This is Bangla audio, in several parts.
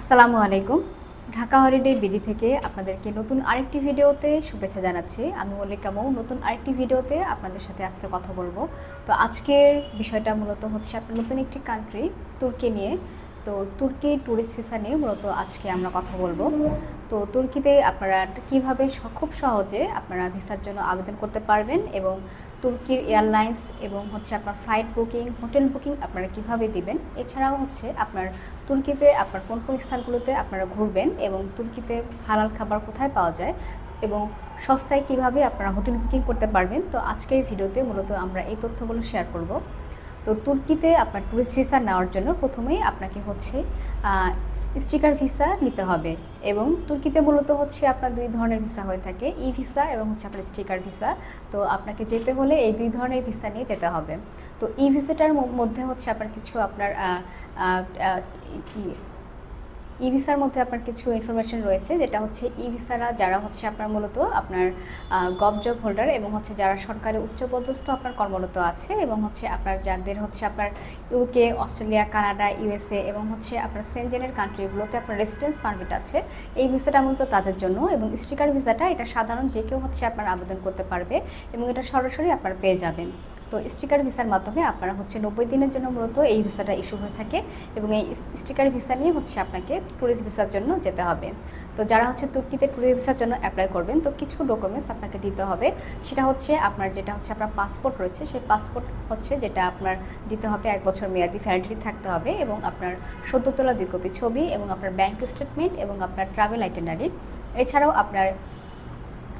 আসসালামু আলাইকুম। ঢাকা হলিডে বিডি থেকে আপনাদেরকে নতুন আরেকটি ভিডিওতে শুভেচ্ছা জানাচ্ছি। আমি মল্লিকা মৌ, নতুন আরেকটি ভিডিওতে আপনাদের সাথে আজকে কথা বলব। তো আজকের বিষয়টা মূলত হচ্ছে আপনার নতুন একটি কান্ট্রি তুর্কি নিয়ে। তো তুর্কি ট্যুরিস্ট ভিসা নিয়ে মূলত আজকে আমরা কথা বলব। তো তুর্কিতে আপনারা কীভাবে খুব সহজে আপনারা ভিসার জন্য আবেদন করতে পারবেন এবং তুর্কির এয়ারলাইন্স এবং হচ্ছে আপনার ফ্লাইট বুকিং, হোটেল বুকিং আপনারা কীভাবে দিবেন? এছাড়াও হচ্ছে আপনার তুর্কিতে আপনার কোন কোন স্থানগুলোতে আপনারা ঘুরবেন এবং তুর্কিতে হালাল খাবার কোথায় পাওয়া যায় এবং সস্তায় কীভাবে আপনারা হোটেল বুকিং করতে পারবেন? তো আজকের ভিডিওতে মূলত আমরা এই তথ্যগুলো শেয়ার করব। তো তুর্কিতে আপনার ট্যুরিস্ট ভিসা নেওয়ার জন্য প্রথমেই আপনাকে হচ্ছে স্টিকার ভিসা নিতে হবে এবং তুর্কিতে মূলত হচ্ছে আপনার দুই ধরনের ভিসা হয়ে থাকে ই ভিসা এবং হচ্ছে আপনার স্টিকার ভিসা। তো আপনাকে যেতে হলে এই দুই ধরনের ভিসা নিয়ে যেতে হবে। তো ই ভিসাটার মধ্যে হচ্ছে আপনার কিছু আপনার কি ই ভিসার মধ্যে আপনার কিছু ইনফরমেশন রয়েছে, যেটা হচ্ছে ই ভিসারা যারা হচ্ছে আপনার মূলত আপনার গভ জব হোল্ডার এবং হচ্ছে যারা সরকারি উচ্চপদস্থ আপনার কর্মরত আছে এবং হচ্ছে আপনার যাদের হচ্ছে আপনার ইউকে অস্ট্রেলিয়া কানাডা ইউএসএ এবং হচ্ছে আপনার সেনজেনের কান্ট্রিগুলোতে আপনার রেসিডেন্স পারমিট আছে। এই ভিসাটা মূলত তাদের জন্য এবং স্টিকার ভিসাটা এটা সাধারণ যে কেউ হচ্ছে আপনার আবেদন করতে পারবে এবং এটা সরাসরি আপনার পেয়ে যাবেন। তো স্টিকার ভিসার মাধ্যমে আপনারা হচ্ছে নব্বই দিনের জন্য মূলত এই ভিসাটা ইস্যু হয়ে থাকে এবং এই স্টিকার ভিসা নিয়ে হচ্ছে আপনাকে ট্যুরিস্ট ভিসার জন্য যেতে হবে। তো যারা হচ্ছে তুর্কিতে ট্যুরিস্ট ভিসার জন্য অ্যাপ্লাই করবেন, তো কিছু ডকুমেন্টস আপনাকে দিতে হবে। সেটা হচ্ছে আপনার যেটা হচ্ছে আপনার পাসপোর্ট রয়েছে, সেই পাসপোর্ট হচ্ছে যেটা আপনার দিতে হবে এক বছর মেয়াদি ভ্যালিডিটি থাকতে হবে এবং আপনার সদ্য তোলা দুই কপি ছবি এবং আপনার ব্যাংক স্টেটমেন্ট এবং আপনার ট্রাভেল আইটেনারি এছাড়াও আপনার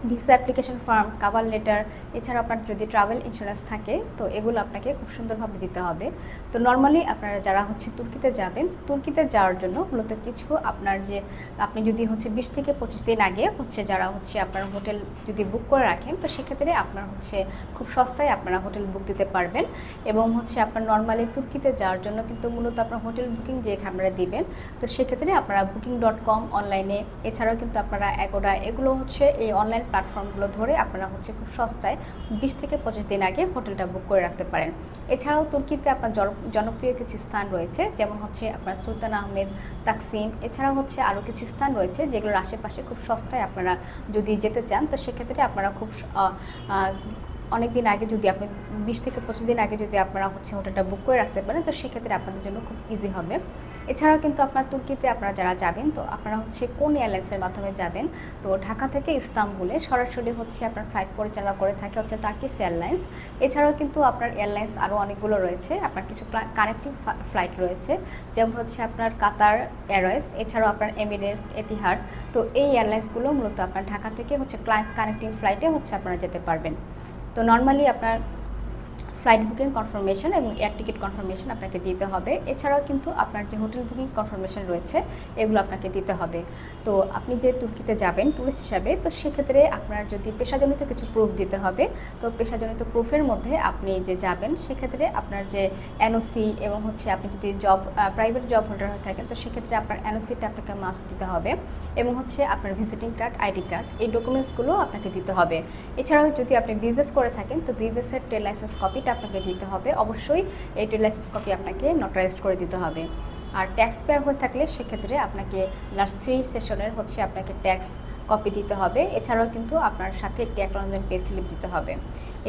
visa application form, cover letter এছাড়া আপনার যদি ট্রাভেল ইন্স্যুরেন্স থাকে, তো এগুলো আপনাকে খুব সুন্দরভাবে দিতে হবে। তো নর্মালি আপনারা যারা হচ্ছে তুর্কিতে যাবেন, তুর্কিতে যাওয়ার জন্য মূলত কিছু আপনার যে, আপনি যদি হচ্ছে বিশ থেকে পঁচিশ দিন আগে হচ্ছে যারা হচ্ছে আপনার হোটেল যদি বুক করে রাখেন, তো সেক্ষেত্রে আপনার হচ্ছে খুব সস্তায় আপনারা হোটেল বুক দিতে পারবেন। এবং হচ্ছে আপনার নর্মালি তুর্কিতে যাওয়ার জন্য কিন্তু মূলত আপনার হোটেল বুকিং যে আপনারা দিবেন, তো সেক্ষেত্রে আপনারা বুকিং ডট কম অনলাইনে এছাড়াও কিন্তু আপনারা এগোডা এগুলো হচ্ছে এই অনলাইন প্ল্যাটফর্মগুলো ধরে আপনারা হচ্ছে খুব সস্তায় বিশ থেকে পঁচিশ দিন আগে হোটেলটা বুক করে রাখতে পারেন। এছাড়াও তুর্কিতে আপনার জন- জনপ্রিয় কিছু স্থান রয়েছে, যেমন হচ্ছে আপনার সুলতান আহমেদ, তাকসিম, এছাড়াও হচ্ছে আরও কিছু স্থান রয়েছে যেগুলোর আশেপাশে খুব সস্তায় আপনারা যদি যেতে চান, তো সেক্ষেত্রে আপনারা খুব অনেক দিন আগে যদি আপনি, বিশ থেকে পঁচিশ দিন আগে যদি আপনারা হচ্ছে হোটেলটা বুক করে রাখতে পারেন, তো সেক্ষেত্রে আপনাদের জন্য খুব ইজি হবে। এছাড়াও কিন্তু আপনার তুর্কিতে আপনারা যারা যাবেন, তো আপনারা হচ্ছে কোন এয়ারলাইন্সের মাধ্যমে যাবেন? তো ঢাকা থেকে ইস্তাম্বুলে সরাসরি হচ্ছে আপনার ফ্লাইট পরিচালনা করে থাকে হচ্ছে টার্কিশ এয়ারলাইন্স এছাড়াও কিন্তু আপনার এয়ারলাইন্স আরও অনেকগুলো রয়েছে, আপনার কিছু কানেক্টিং ফ্লাইট রয়েছে। যেমন হচ্ছে আপনার কাতার এয়ারওয়েজ এছাড়াও আপনার এমিরেটস এতিহাড তো এই এয়ারলাইন্সগুলো মূলত আপনার ঢাকা থেকে হচ্ছে কানেক্টিং ফ্লাইটে হচ্ছে আপনারা যেতে পারবেন। তো নর্মালি আপনার ফ্লাইট বুকিং কনফার্মেশন এবং এয়ার টিকিট কনফার্মেশন আপনাকে দিতে হবে। এছাড়াও কিন্তু আপনার যে হোটেল বুকিং কনফার্মেশন রয়েছে, এগুলো আপনাকে দিতে হবে। তো আপনি যে তুর্কিতে যাবেন ট্যুরিস্ট হিসাবে, তো সেক্ষেত্রে আপনার যদি পেশাজনিত কিছু প্রুফ দিতে হবে, তো পেশাজনিত প্রুফের মধ্যে আপনি যে যাবেন, সেক্ষেত্রে আপনার যে এনওসি এবং হচ্ছে আপনি যদি জব প্রাইভেট জব হোল্ডার হয়ে থাকেন, তো সেক্ষেত্রে আপনার এনওসিটা আপনাকে মাস্ট দিতে হবে এবং হচ্ছে আপনার ভিজিটিং কার্ড আইডি কার্ড এই ডকুমেন্টসগুলো আপনাকে দিতে হবে। এছাড়াও যদি আপনি বিজনেস করে থাকেন, তো বিজনেসের ট্রেড লাইসেন্স কপিটা আপনাকে দিতে হবে। অবশ্যই এই লাইসেন্স কপি আপনাকে নোটারাইজড করে দিতে হবে। আর ট্যাক্স পেয়ার হয়ে থাকলে সেক্ষেত্রে আপনাকে লাস্ট থ্রি সেশনের হচ্ছে আপনাকে ট্যাক্স কপি দিতে হবে। এছাড়াও কিন্তু আপনার সাথে একটি অ্যাকনোলজমেন্ট পে স্লিপ দিতে হবে।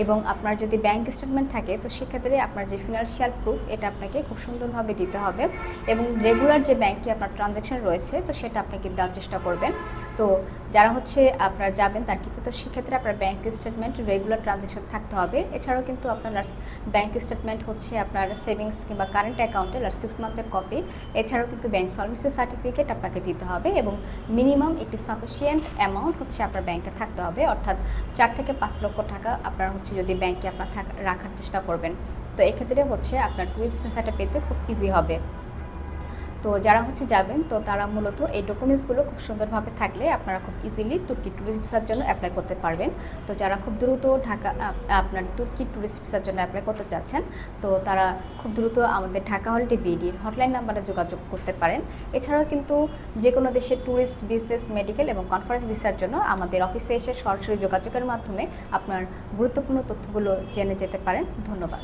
এবং আপনার যদি ব্যাংক স্টেটমেন্ট থাকে, তো সেক্ষেত্রে আপনার যে ফিনান্সিয়াল প্রুফ এটা আপনাকে খুব সুন্দরভাবে দিতে হবে। এবং রেগুলার যে ব্যাংকে আপনার ট্রানজ্যাকশন রয়েছে, তো সেটা আপনাকে দেওয়ার চেষ্টা করবেন। তো যারা হচ্ছে আপনারা যাবেন, তার কিন্তু তো সেক্ষেত্রে আপনার ব্যাংক স্টেটমেন্ট রেগুলার ট্রানজ্যাকশন থাকতে হবে। এছাড়াও কিন্তু আপনার ব্যাংক স্টেটমেন্ট হচ্ছে আপনার সেভিংস কিংবা কারেন্ট অ্যাকাউন্টের আর সিক্স মান্থের কপি এছাড়াও কিন্তু ব্যাংক সলভেন্সি সার্টিফিকেট আপনাকে দিতে হবে এবং মিনিমাম একটি সাফিসিয়েন্ট অ্যামাউন্ট হচ্ছে আপনার ব্যাংকে থাকতে হবে। অর্থাৎ চার থেকে পাঁচ লক্ষ টাকা আপনার হচ্ছে যদি ব্যাংকে আপনার রাখার চেষ্টা করবেন। তো এক্ষেত্রে হচ্ছে আপনার টুরিস্ট ভিসাটা পেতে খুব ইজি হবে। তো যারা হচ্ছে যাবেন, তো তারা মূলত এই ডকুমেন্টসগুলো খুব সুন্দরভাবে থাকলে আপনারা খুব ইজিলি তুর্কি ট্যুরিস্ট ভিসার জন্য অ্যাপ্লাই করতে পারবেন। তো যারা খুব দ্রুত ঢাকা আপনার তুর্কি ট্যুরিস্ট ভিসার জন্য অ্যাপ্লাই করতে চাচ্ছেন, তো তারা খুব দ্রুত আমাদের ঢাকা হলিডে বিডির হটলাইন নাম্বারে যোগাযোগ করতে পারেন। এছাড়াও কিন্তু যে কোনো দেশের ট্যুরিস্ট বিজনেস মেডিকেল এবং কনফারেন্স ভিসার জন্য আমাদের অফিসে এসে সরাসরি যোগাযোগের মাধ্যমে আপনার গুরুত্বপূর্ণ তথ্যগুলো জেনে যেতে পারেন। ধন্যবাদ।